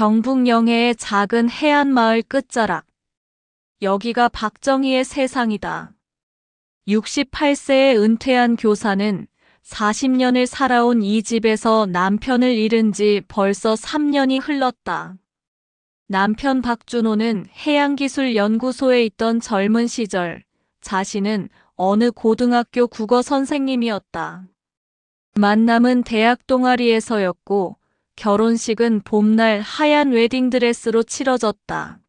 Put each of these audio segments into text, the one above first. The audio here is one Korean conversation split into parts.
경북 영해의 작은 해안 마을 끝자락. 여기가 박정희의 세상이다. 68세에 은퇴한 교사는 40년을 살아온 이 집에서 남편을 잃은 지 벌써 3년이 흘렀다. 남편 박준호는 해양기술연구소에 있던 젊은 시절 자신은 어느 고등학교 국어 선생님이었다. 만남은 대학 동아리에서였고 결혼식은 봄날 하얀 웨딩드레스로 치러졌다.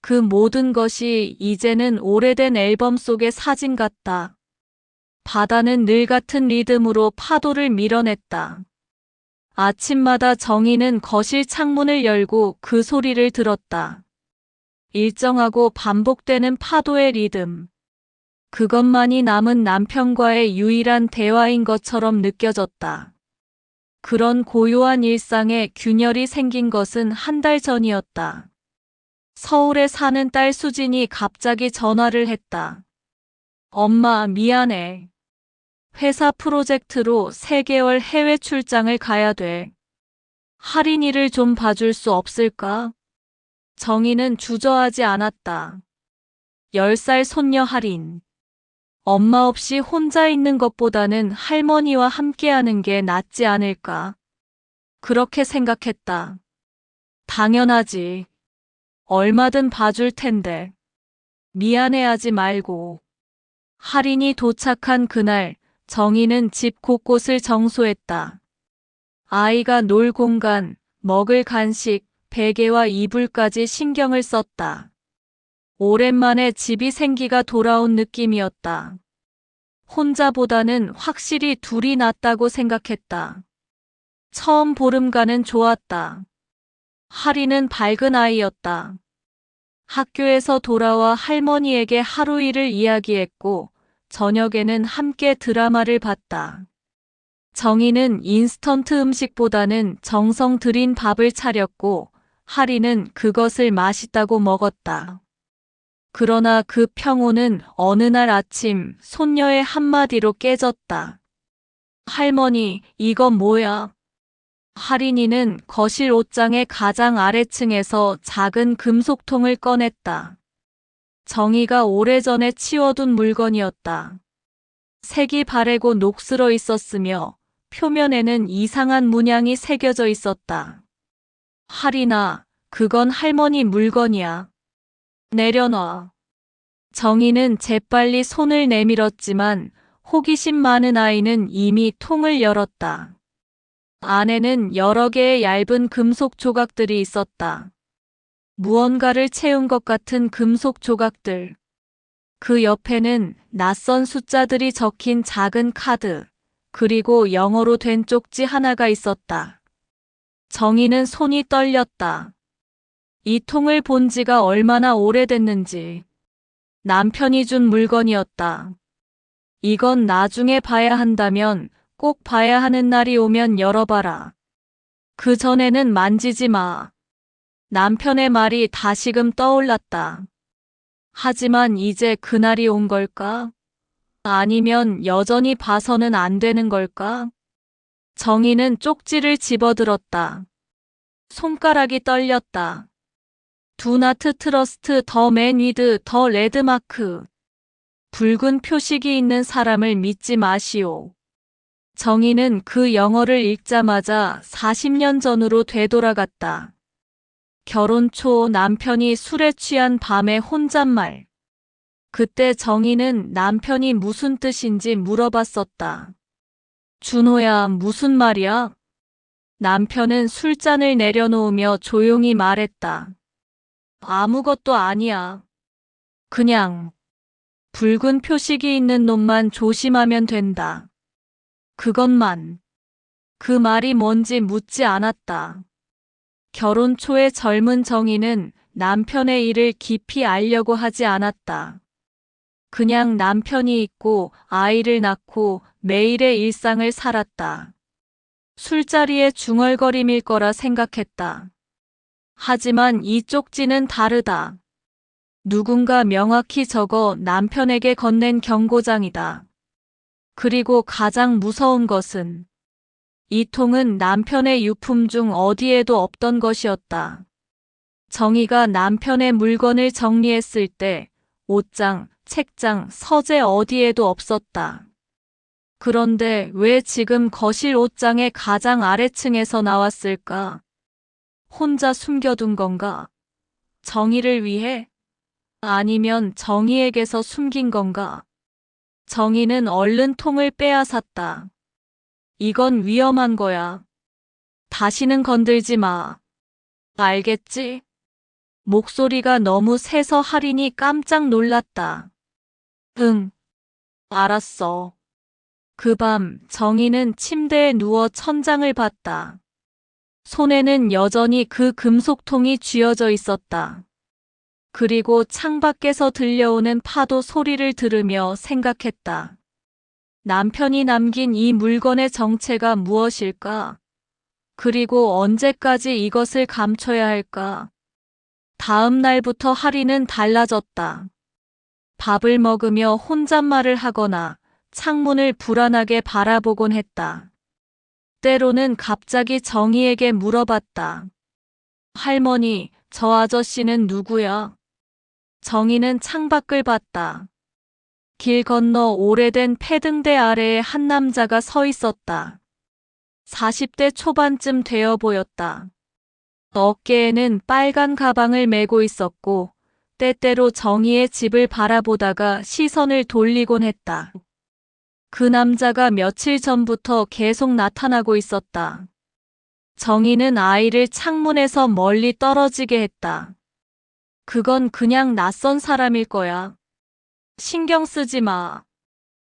그 모든 것이 이제는 오래된 앨범 속의 사진 같다. 바다는 늘 같은 리듬으로 파도를 밀어냈다. 아침마다 정희는 거실 창문을 열고 그 소리를 들었다. 일정하고 반복되는 파도의 리듬. 그것만이 남은 남편과의 유일한 대화인 것처럼 느껴졌다. 그런 고요한 일상에 균열이 생긴 것은 한 달 전이었다. 서울에 사는 딸 수진이 갑자기 전화를 했다. 엄마, 미안해. 회사 프로젝트로 3개월 해외 출장을 가야 돼. 할인이를 좀 봐줄 수 없을까? 정희는 주저하지 않았다. 10살 손녀 할인. 엄마 없이 혼자 있는 것보다는 할머니와 함께하는 게 낫지 않을까? 그렇게 생각했다. 당연하지. 얼마든 봐줄 텐데. 미안해하지 말고. 할인이 도착한 그날, 정희는 집 곳곳을 정소했다. 아이가 놀 공간, 먹을 간식, 베개와 이불까지 신경을 썼다. 오랜만에 집이 생기가 돌아온 느낌이었다. 혼자보다는 확실히 둘이 낫다고 생각했다. 처음 보름가는 좋았다. 하리는 밝은 아이였다. 학교에서 돌아와 할머니에게 하루 일을 이야기했고, 저녁에는 함께 드라마를 봤다. 정희는 인스턴트 음식보다는 정성 들인 밥을 차렸고, 하리는 그것을 맛있다고 먹었다. 그러나 그 평온은 어느 날 아침 손녀의 한마디로 깨졌다. 할머니, 이건 뭐야? 할인이는 거실 옷장의 가장 아래층에서 작은 금속통을 꺼냈다. 정희가 오래전에 치워둔 물건이었다. 색이 바래고 녹슬어 있었으며 표면에는 이상한 문양이 새겨져 있었다. 할인아, 그건 할머니 물건이야. 내려놔. 정희는 재빨리 손을 내밀었지만 호기심 많은 아이는 이미 통을 열었다. 안에는 여러 개의 얇은 금속 조각들이 있었다. 무언가를 채운 것 같은 금속 조각들. 그 옆에는 낯선 숫자들이 적힌 작은 카드, 그리고 영어로 된 쪽지 하나가 있었다. 정희는 손이 떨렸다. 이 통을 본 지가 얼마나 오래됐는지. 남편이 준 물건이었다. 이건 나중에 봐야 한다면 꼭 봐야 하는 날이 오면 열어봐라. 그 전에는 만지지 마. 남편의 말이 다시금 떠올랐다. 하지만 이제 그날이 온 걸까? 아니면 여전히 봐서는 안 되는 걸까? 정희는 쪽지를 집어들었다. 손가락이 떨렸다. 두나트 트러스트 더맨 위드 더 레드마크. 붉은 표식이 있는 사람을 믿지 마시오. 정희는 그 영어를 읽자마자 40년 전으로 되돌아갔다. 결혼 초 남편이 술에 취한 밤에 혼잣말. 그때 정희는 남편이 무슨 뜻인지 물어봤었다. 준호야, 무슨 말이야? 남편은 술잔을 내려놓으며 조용히 말했다. 아무것도 아니야. 그냥 붉은 표식이 있는 놈만 조심하면 된다. 그것만. 그 말이 뭔지 묻지 않았다. 결혼 초의 젊은 정희는 남편의 일을 깊이 알려고 하지 않았다. 그냥 남편이 있고 아이를 낳고 매일의 일상을 살았다. 술자리의 중얼거림일 거라 생각했다. 하지만 이 쪽지는 다르다. 누군가 명확히 적어 남편에게 건넨 경고장이다. 그리고 가장 무서운 것은 이 통은 남편의 유품 중 어디에도 없던 것이었다. 정희가 남편의 물건을 정리했을 때 옷장, 책장, 서재 어디에도 없었다. 그런데 왜 지금 거실 옷장의 가장 아래층에서 나왔을까? 혼자 숨겨둔 건가? 정의를 위해? 아니면 정의에게서 숨긴 건가? 정의는 얼른 통을 빼앗았다. 이건 위험한 거야. 다시는 건들지 마. 알겠지? 목소리가 너무 세서 할인이 깜짝 놀랐다. 응. 알았어. 그 밤 정희는 침대에 누워 천장을 봤다. 손에는 여전히 그 금속통이 쥐어져 있었다. 그리고 창밖에서 들려오는 파도 소리를 들으며 생각했다. 남편이 남긴 이 물건의 정체가 무엇일까? 그리고 언제까지 이것을 감춰야 할까? 다음 날부터 하리는 달라졌다. 밥을 먹으며 혼잣말을 하거나 창문을 불안하게 바라보곤 했다. 때로는 갑자기 정희에게 물어봤다. 할머니, 저 아저씨는 누구야? 정희는 창밖을 봤다. 길 건너 오래된 패등대 아래에 한 남자가 서 있었다. 40대 초반쯤 되어 보였다. 어깨에는 빨간 가방을 메고 있었고, 때때로 정희의 집을 바라보다가 시선을 돌리곤 했다. 그 남자가 며칠 전부터 계속 나타나고 있었다. 정희는 아이를 창문에서 멀리 떨어지게 했다. 그건 그냥 낯선 사람일 거야. 신경 쓰지 마.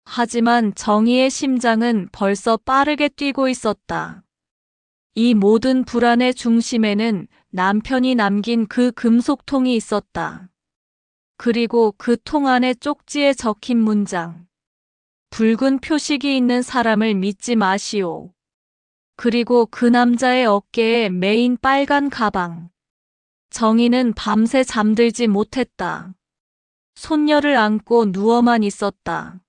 하지만 정희의 심장은 벌써 빠르게 뛰고 있었다. 이 모든 불안의 중심에는 남편이 남긴 그 금속통이 있었다. 그리고 그 통 안에 쪽지에 적힌 문장. 붉은 표식이 있는 사람을 믿지 마시오. 그리고 그 남자의 어깨에 메인 빨간 가방. 정희는 밤새 잠들지 못했다. 손녀를 안고 누워만 있었다.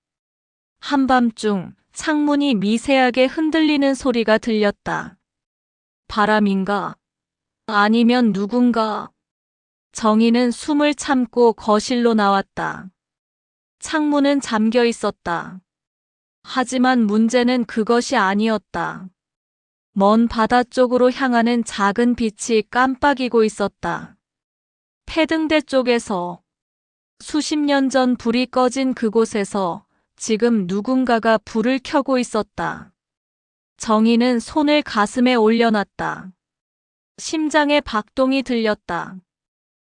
한밤중 창문이 미세하게 흔들리는 소리가 들렸다. 바람인가? 아니면 누군가? 정희는 숨을 참고 거실로 나왔다. 창문은 잠겨 있었다. 하지만 문제는 그것이 아니었다. 먼 바다 쪽으로 향하는 작은 빛이 깜빡이고 있었다. 패등대 쪽에서 수십 년 전 불이 꺼진 그곳에서 지금 누군가가 불을 켜고 있었다. 정희는 손을 가슴에 올려놨다. 심장에 박동이 들렸다.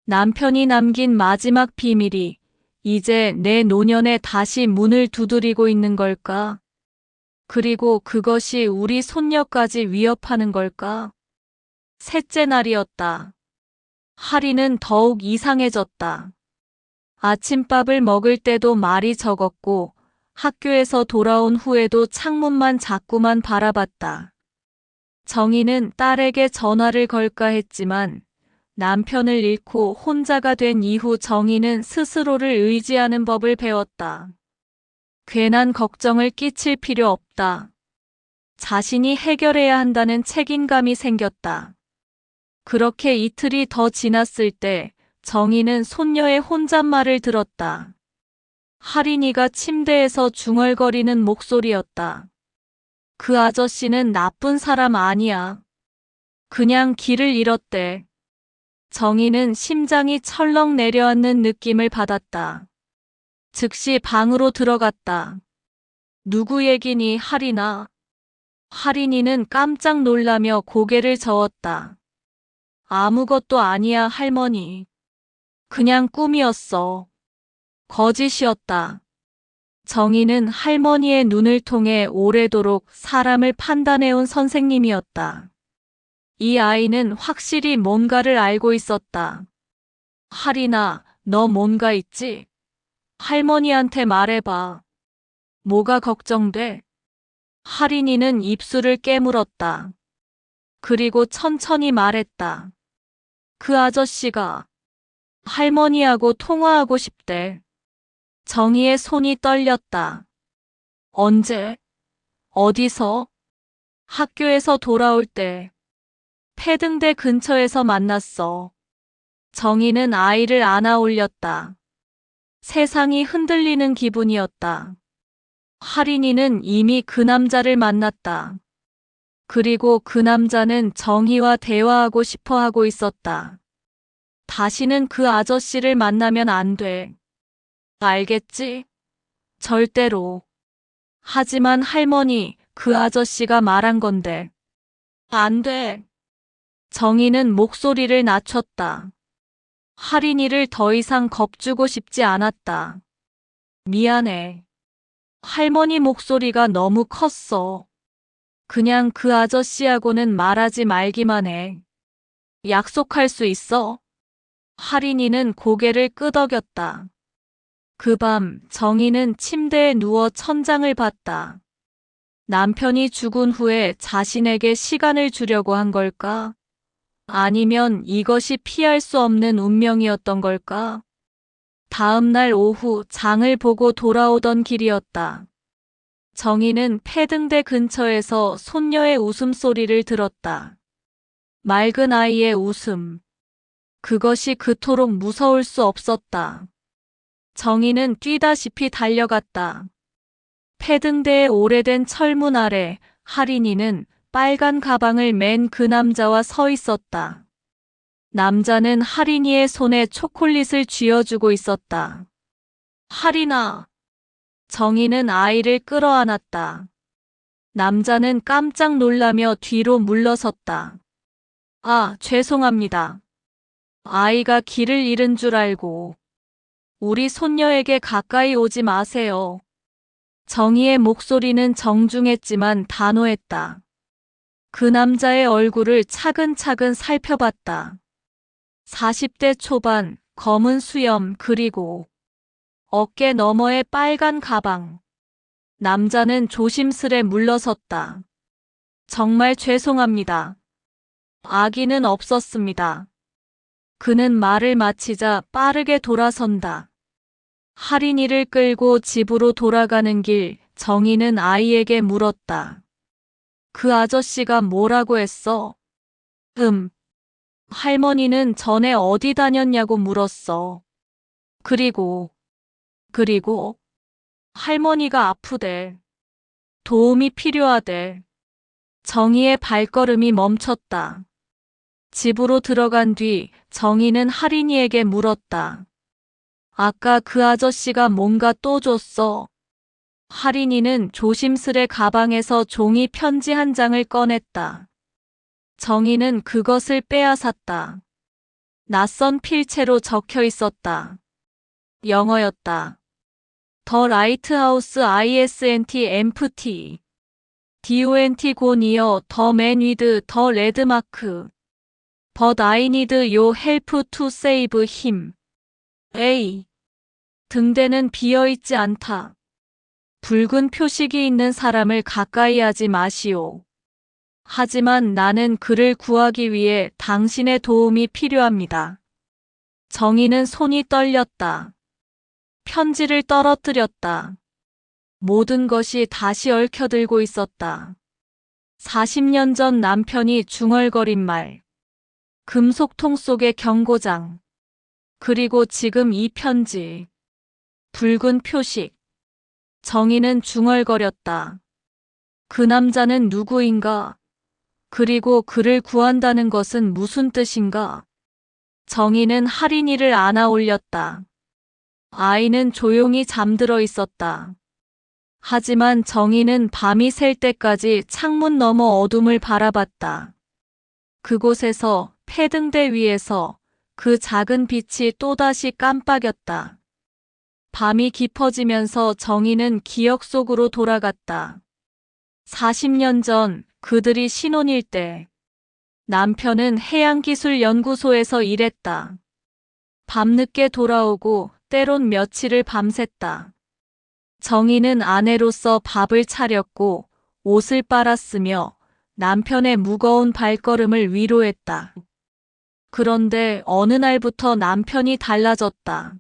남편이 남긴 마지막 비밀이 이제 내 노년에 다시 문을 두드리고 있는 걸까? 그리고 그것이 우리 손녀까지 위협하는 걸까? 셋째 날이었다. 하리는 더욱 이상해졌다. 아침밥을 먹을 때도 말이 적었고 학교에서 돌아온 후에도 창문만 자꾸만 바라봤다. 정희는 딸에게 전화를 걸까 했지만 남편을 잃고 혼자가 된 이후 정희는 스스로를 의지하는 법을 배웠다. 괜한 걱정을 끼칠 필요 없다. 자신이 해결해야 한다는 책임감이 생겼다. 그렇게 이틀이 더 지났을 때 정희는 손녀의 혼잣말을 들었다. 할인이가 침대에서 중얼거리는 목소리였다. 그 아저씨는 나쁜 사람 아니야. 그냥 길을 잃었대. 정희는 심장이 철렁 내려앉는 느낌을 받았다. 즉시 방으로 들어갔다. 누구 얘기니 할인아? 할인이는 깜짝 놀라며 고개를 저었다. 아무것도 아니야 할머니. 그냥 꿈이었어. 거짓이었다. 정희는 할머니의 눈을 통해 오래도록 사람을 판단해온 선생님이었다. 이 아이는 확실히 뭔가를 알고 있었다. 할인아, 너 뭔가 있지? 할머니한테 말해봐. 뭐가 걱정돼? 할인이는 입술을 깨물었다. 그리고 천천히 말했다. 그 아저씨가 할머니하고 통화하고 싶대. 정희의 손이 떨렸다. 언제? 어디서? 학교에서 돌아올 때 패등대 근처에서 만났어. 정희는 아이를 안아 올렸다. 세상이 흔들리는 기분이었다. 하린이는 이미 그 남자를 만났다. 그리고 그 남자는 정희와 대화하고 싶어 하고 있었다. 다시는 그 아저씨를 만나면 안 돼. 알겠지? 절대로. 하지만 할머니, 그 아저씨가 말한 건데. 안 돼. 정희는 목소리를 낮췄다. 할인이를 더 이상 겁주고 싶지 않았다. 미안해. 할머니 목소리가 너무 컸어. 그냥 그 아저씨하고는 말하지 말기만 해. 약속할 수 있어? 할인이는 고개를 끄덕였다. 그 밤 정희는 침대에 누워 천장을 봤다. 남편이 죽은 후에 자신에게 시간을 주려고 한 걸까? 아니면 이것이 피할 수 없는 운명이었던 걸까? 다음 날 오후 장을 보고 돌아오던 길이었다. 정희는 패등대 근처에서 손녀의 웃음소리를 들었다. 맑은 아이의 웃음. 그것이 그토록 무서울 수 없었다. 정희는 뛰다시피 달려갔다. 패등대의 오래된 철문 아래 할인이는 빨간 가방을 맨 그 남자와 서 있었다. 남자는 할인이의 손에 초콜릿을 쥐어주고 있었다. 할인아. 정희는 아이를 끌어안았다. 남자는 깜짝 놀라며 뒤로 물러섰다. 아, 죄송합니다. 아이가 길을 잃은 줄 알고. 우리 손녀에게 가까이 오지 마세요. 정희의 목소리는 정중했지만 단호했다. 그 남자의 얼굴을 차근차근 살펴봤다. 40대 초반, 검은 수염, 그리고 어깨 너머의 빨간 가방. 남자는 조심스레 물러섰다. 정말 죄송합니다. 아기는 없었습니다. 그는 말을 마치자 빠르게 돌아선다. 할인이를 끌고 집으로 돌아가는 길 정희는 아이에게 물었다. 그 아저씨가 뭐라고 했어? 음. 할머니는 전에 어디 다녔냐고 물었어. 그리고, 그리고, 할머니가 아프대. 도움이 필요하대. 정희의 발걸음이 멈췄다. 집으로 들어간 뒤 정희는 할인이에게 물었다. 아까 그 아저씨가 뭔가 또 줬어. 할인이는 조심스레 가방에서 종이 편지 한 장을 꺼냈다. 정희는 그것을 빼앗았다. 낯선 필체로 적혀 있었다. 영어였다. 더 라이트하우스 ISNT MPT DONT 고니어 더맨 위드 더 레드마크 But I need your help to save him. A. 등대는 비어있지 않다. 붉은 표식이 있는 사람을 가까이 하지 마시오. 하지만 나는 그를 구하기 위해 당신의 도움이 필요합니다. 정희는 손이 떨렸다. 편지를 떨어뜨렸다. 모든 것이 다시 얽혀들고 있었다. 40년 전 남편이 중얼거린 말. 금속통 속의 경고장. 그리고 지금 이 편지. 붉은 표식. 정희는 중얼거렸다. 그 남자는 누구인가? 그리고 그를 구한다는 것은 무슨 뜻인가? 정희는 할인이를 안아 올렸다. 아이는 조용히 잠들어 있었다. 하지만 정희는 밤이 셀 때까지 창문 너머 어둠을 바라봤다. 그곳에서 패등대 위에서 그 작은 빛이 또다시 깜빡였다. 밤이 깊어지면서 정희는 기억 속으로 돌아갔다. 40년 전 그들이 신혼일 때 남편은 해양기술연구소에서 일했다. 밤늦게 돌아오고 때론 며칠을 밤샜다. 정희는 아내로서 밥을 차렸고 옷을 빨았으며 남편의 무거운 발걸음을 위로했다. 그런데 어느 날부터 남편이 달라졌다.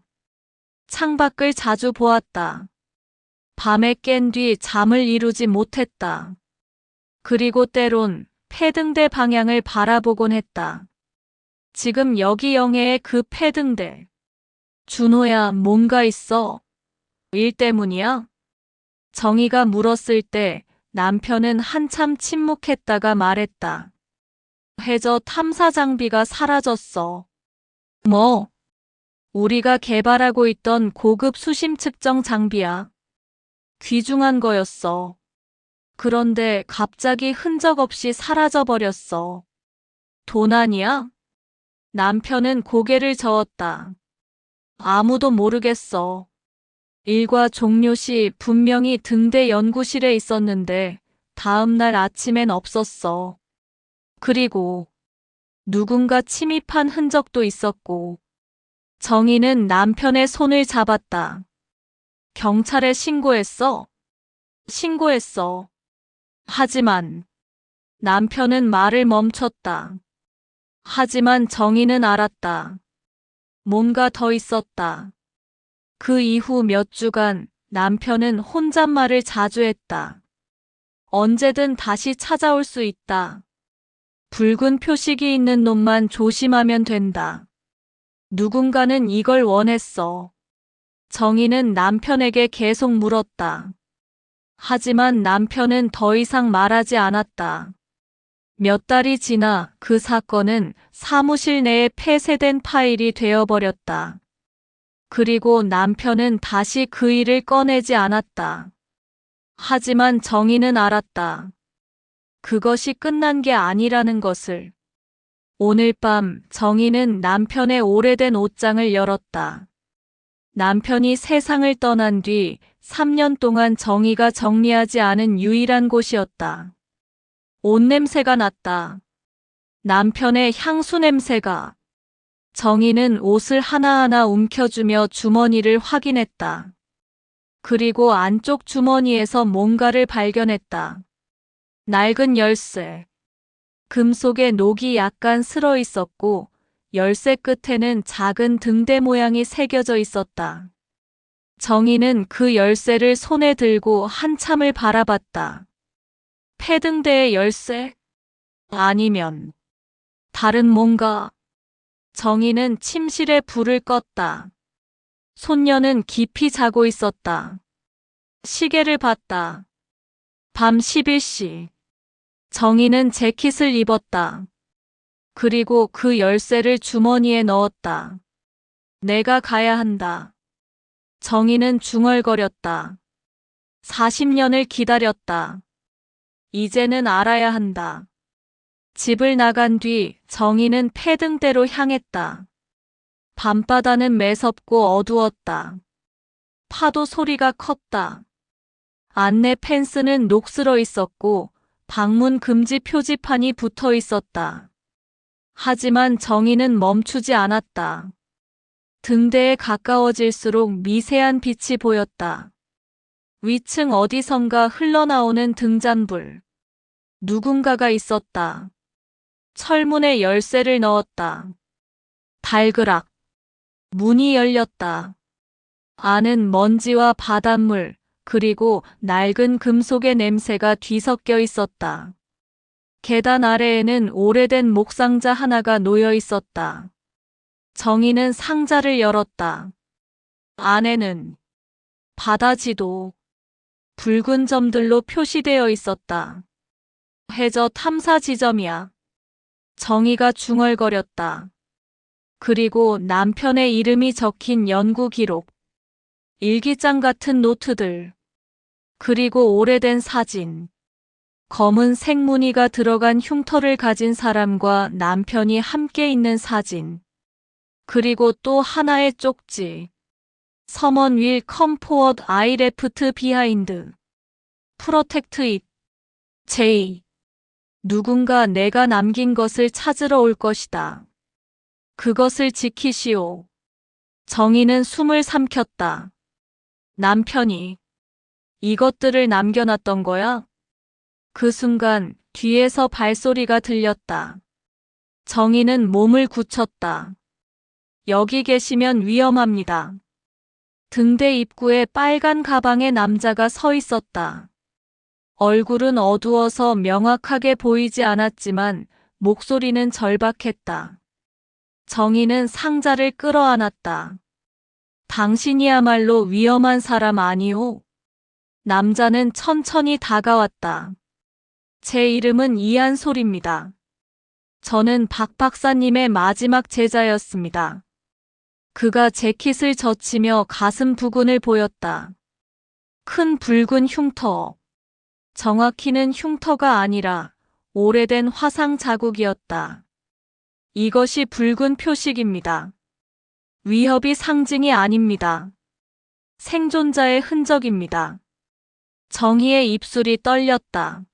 창밖을 자주 보았다. 밤에 깬 뒤 잠을 이루지 못했다. 그리고 때론 패등대 방향을 바라보곤 했다. 지금 여기 영애의 그 패등대. 준호야, 뭔가 있어. 일 때문이야? 정희가 물었을 때 남편은 한참 침묵했다가 말했다. 해저 탐사 장비가 사라졌어. 뭐? 우리가 개발하고 있던 고급 수심 측정 장비야. 귀중한 거였어. 그런데 갑자기 흔적 없이 사라져 버렸어. 도난이야? 남편은 고개를 저었다. 아무도 모르겠어. 일과 종료 시 분명히 등대 연구실에 있었는데 다음날 아침엔 없었어. 그리고 누군가 침입한 흔적도 있었고 정희는 남편의 손을 잡았다. 경찰에 신고했어? 신고했어. 하지만 남편은 말을 멈췄다. 하지만 정희는 알았다. 뭔가 더 있었다. 그 이후 몇 주간 남편은 혼잣말을 자주 했다. 언제든 다시 찾아올 수 있다. 붉은 표식이 있는 놈만 조심하면 된다. 누군가는 이걸 원했어. 정희는 남편에게 계속 물었다. 하지만 남편은 더 이상 말하지 않았다. 몇 달이 지나 그 사건은 사무실 내에 폐쇄된 파일이 되어버렸다. 그리고 남편은 다시 그 일을 꺼내지 않았다. 하지만 정희는 알았다. 그것이 끝난 게 아니라는 것을. 오늘 밤 정희는 남편의 오래된 옷장을 열었다. 남편이 세상을 떠난 뒤 3년 동안 정희가 정리하지 않은 유일한 곳이었다. 옷 냄새가 났다. 남편의 향수 냄새가. 정희는 옷을 하나하나 움켜주며 주머니를 확인했다. 그리고 안쪽 주머니에서 뭔가를 발견했다. 낡은 열쇠. 금속에 녹이 약간 슬어 있었고 열쇠 끝에는 작은 등대 모양이 새겨져 있었다. 정희는 그 열쇠를 손에 들고 한참을 바라봤다. 패등대의 열쇠? 아니면 다른 뭔가? 정희는 침실에 불을 껐다. 손녀는 깊이 자고 있었다. 시계를 봤다. 밤 11시. 정희는 재킷을 입었다. 그리고 그 열쇠를 주머니에 넣었다. 내가 가야 한다. 정희는 중얼거렸다. 40년을 기다렸다. 이제는 알아야 한다. 집을 나간 뒤 정희는 패등대로 향했다. 밤바다는 매섭고 어두웠다. 파도 소리가 컸다. 안내 펜스는 녹슬어 있었고 방문 금지 표지판이 붙어 있었다. 하지만 정희는 멈추지 않았다. 등대에 가까워질수록 미세한 빛이 보였다. 위층 어디선가 흘러나오는 등잔불. 누군가가 있었다. 철문에 열쇠를 넣었다. 달그락. 문이 열렸다. 안은 먼지와 바닷물, 그리고 낡은 금속의 냄새가 뒤섞여 있었다. 계단 아래에는 오래된 목상자 하나가 놓여 있었다. 정희는 상자를 열었다. 안에는 바다 지도 붉은 점들로 표시되어 있었다. 해저 탐사 지점이야. 정희가 중얼거렸다. 그리고 남편의 이름이 적힌 연구 기록. 일기장 같은 노트들. 그리고 오래된 사진. 검은 생무늬가 들어간 흉터를 가진 사람과 남편이 함께 있는 사진. 그리고 또 하나의 쪽지. 서먼 윌 컴포워드 아이 레프트 비하인드. 프로텍트 잇. 제이. 누군가 내가 남긴 것을 찾으러 올 것이다. 그것을 지키시오. 정희는 숨을 삼켰다. 남편이 이것들을 남겨놨던 거야? 그 순간 뒤에서 발소리가 들렸다. 정희는 몸을 굳혔다. 여기 계시면 위험합니다. 등대 입구에 빨간 가방의 남자가 서 있었다. 얼굴은 어두워서 명확하게 보이지 않았지만 목소리는 절박했다. 정희는 상자를 끌어안았다. 당신이야말로 위험한 사람 아니오? 남자는 천천히 다가왔다. 제 이름은 이한솔입니다. 저는 박 박사님의 마지막 제자였습니다. 그가 재킷을 젖히며 가슴 부근을 보였다. 큰 붉은 흉터. 정확히는 흉터가 아니라 오래된 화상 자국이었다. 이것이 붉은 표식입니다. 위협이 상징이 아닙니다. 생존자의 흔적입니다. 정희의 입술이 떨렸다.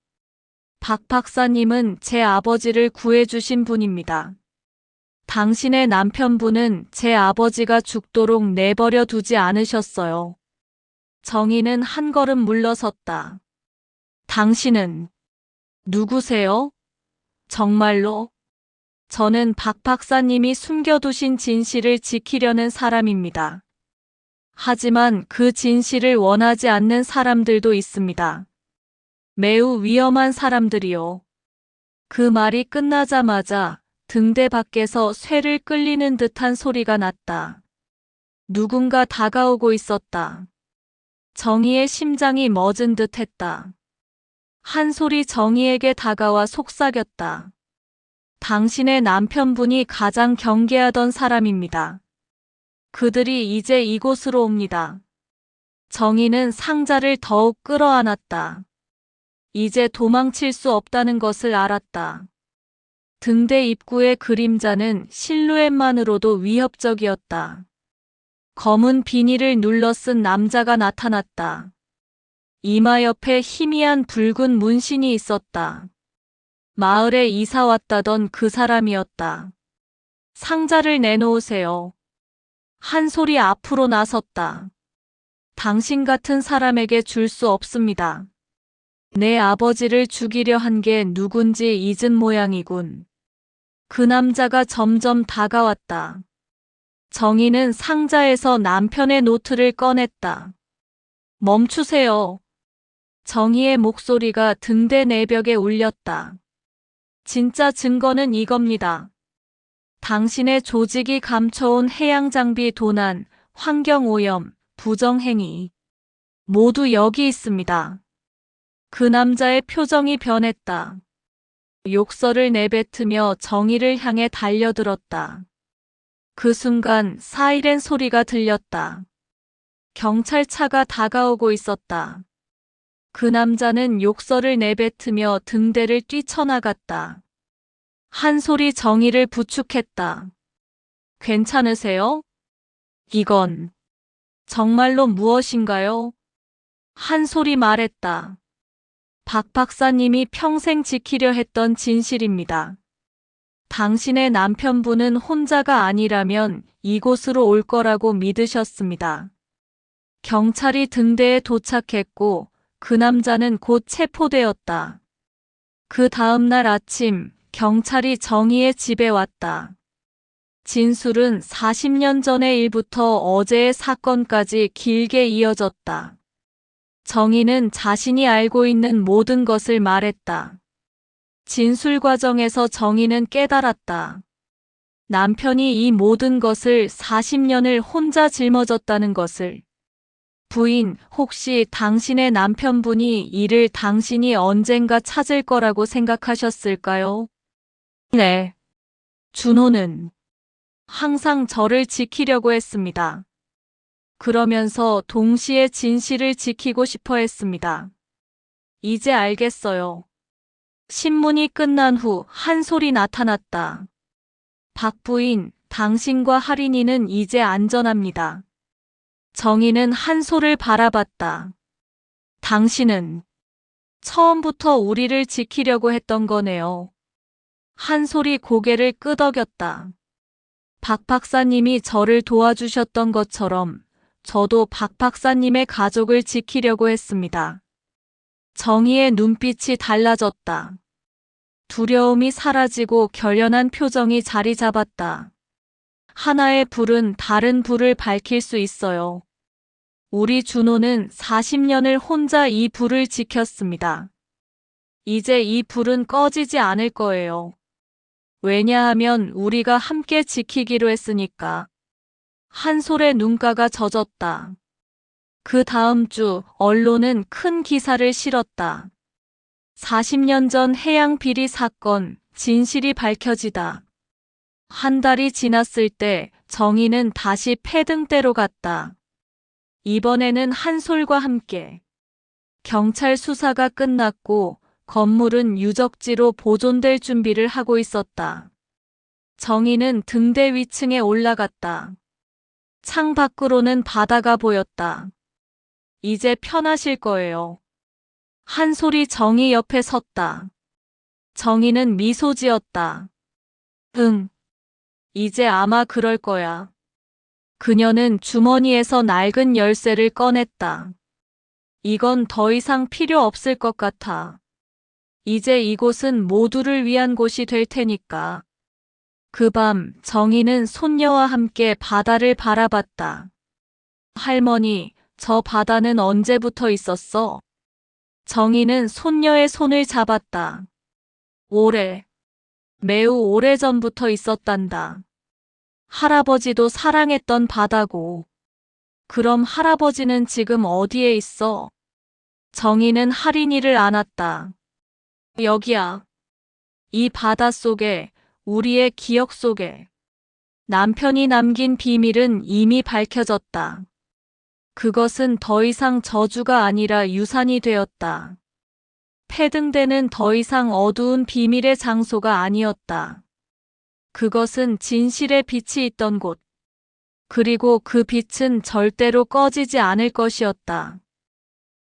박 박사님은 제 아버지를 구해주신 분입니다. 당신의 남편분은 제 아버지가 죽도록 내버려 두지 않으셨어요. 정희는 한 걸음 물러섰다. 당신은 누구세요? 정말로? 저는 박 박사님이 숨겨두신 진실을 지키려는 사람입니다. 하지만 그 진실을 원하지 않는 사람들도 있습니다. 매우 위험한 사람들이요. 그 말이 끝나자마자 등대 밖에서 쇠를 끌리는 듯한 소리가 났다. 누군가 다가오고 있었다. 정희의 심장이 멎은 듯 했다. 한 소리 정희에게 다가와 속삭였다. 당신의 남편분이 가장 경계하던 사람입니다. 그들이 이제 이곳으로 옵니다. 정희는 상자를 더욱 끌어안았다. 이제 도망칠 수 없다는 것을 알았다. 등대 입구의 그림자는 실루엣만으로도 위협적이었다. 검은 비닐을 눌러 쓴 남자가 나타났다. 이마 옆에 희미한 붉은 문신이 있었다. 마을에 이사 왔다던 그 사람이었다. 상자를 내놓으세요. 한 소리 앞으로 나섰다. 당신 같은 사람에게 줄 수 없습니다. 내 아버지를 죽이려 한 게 누군지 잊은 모양이군. 그 남자가 점점 다가왔다. 정희는 상자에서 남편의 노트를 꺼냈다. 멈추세요. 정희의 목소리가 등대 내벽에 울렸다. 진짜 증거는 이겁니다. 당신의 조직이 감춰온 해양장비 도난, 환경오염, 부정행위. 모두 여기 있습니다. 그 남자의 표정이 변했다. 욕설을 내뱉으며 정의를 향해 달려들었다. 그 순간 사이렌 소리가 들렸다. 경찰차가 다가오고 있었다. 그 남자는 욕설을 내뱉으며 등대를 뛰쳐나갔다. 한 소리 정의를 부축했다. 괜찮으세요? 이건 정말로 무엇인가요? 한 소리 말했다. 박 박사님이 평생 지키려 했던 진실입니다. 당신의 남편분은 혼자가 아니라면 이곳으로 올 거라고 믿으셨습니다. 경찰이 등대에 도착했고 그 남자는 곧 체포되었다. 그 다음날 아침 경찰이 정희의 집에 왔다. 진술은 40년 전의 일부터 어제의 사건까지 길게 이어졌다. 정희는 자신이 알고 있는 모든 것을 말했다. 진술 과정에서 정희는 깨달았다. 남편이 이 모든 것을 40년을 혼자 짊어졌다는 것을. 부인, 혹시 당신의 남편분이 이를 당신이 언젠가 찾을 거라고 생각하셨을까요? 네. 준호는 항상 저를 지키려고 했습니다. 그러면서 동시에 진실을 지키고 싶어 했습니다. 이제 알겠어요. 신문이 끝난 후 한 소리 나타났다. 박 부인, 당신과 할인이는 이제 안전합니다. 정희는 한 소를 바라봤다. 당신은 처음부터 우리를 지키려고 했던 거네요. 한 소리 고개를 끄덕였다. 박 박사님이 저를 도와주셨던 것처럼 저도 박 박사님의 가족을 지키려고 했습니다. 정희의 눈빛이 달라졌다. 두려움이 사라지고 결연한 표정이 자리 잡았다. 하나의 불은 다른 불을 밝힐 수 있어요. 우리 준호는 40년을 혼자 이 불을 지켰습니다. 이제 이 불은 꺼지지 않을 거예요. 왜냐하면 우리가 함께 지키기로 했으니까. 한솔의 눈가가 젖었다. 그 다음 주 언론은 큰 기사를 실었다. 40년 전 해양 비리 사건 진실이 밝혀지다. 한 달이 지났을 때 정의는 다시 패등대로 갔다. 이번에는 한솔과 함께 경찰 수사가 끝났고 건물은 유적지로 보존될 준비를 하고 있었다. 정의는 등대 위층에 올라갔다. 창 밖으로는 바다가 보였다. 이제 편하실 거예요. 한솔이 정의 옆에 섰다. 정의는 미소 지었다. 응. 이제 아마 그럴 거야. 그녀는 주머니에서 낡은 열쇠를 꺼냈다. 이건 더 이상 필요 없을 것 같아. 이제 이곳은 모두를 위한 곳이 될 테니까. 그 밤 정희는 손녀와 함께 바다를 바라봤다. 할머니, 저 바다는 언제부터 있었어? 정희는 손녀의 손을 잡았다. 오래, 매우 오래 전부터 있었단다. 할아버지도 사랑했던 바다고. 그럼 할아버지는 지금 어디에 있어? 정희는 할인이를 안았다. 여기야. 이 바다 속에, 우리의 기억 속에. 남편이 남긴 비밀은 이미 밝혀졌다. 그것은 더 이상 저주가 아니라 유산이 되었다. 패등대는 더 이상 어두운 비밀의 장소가 아니었다. 그것은 진실의 빛이 있던 곳. 그리고 그 빛은 절대로 꺼지지 않을 것이었다.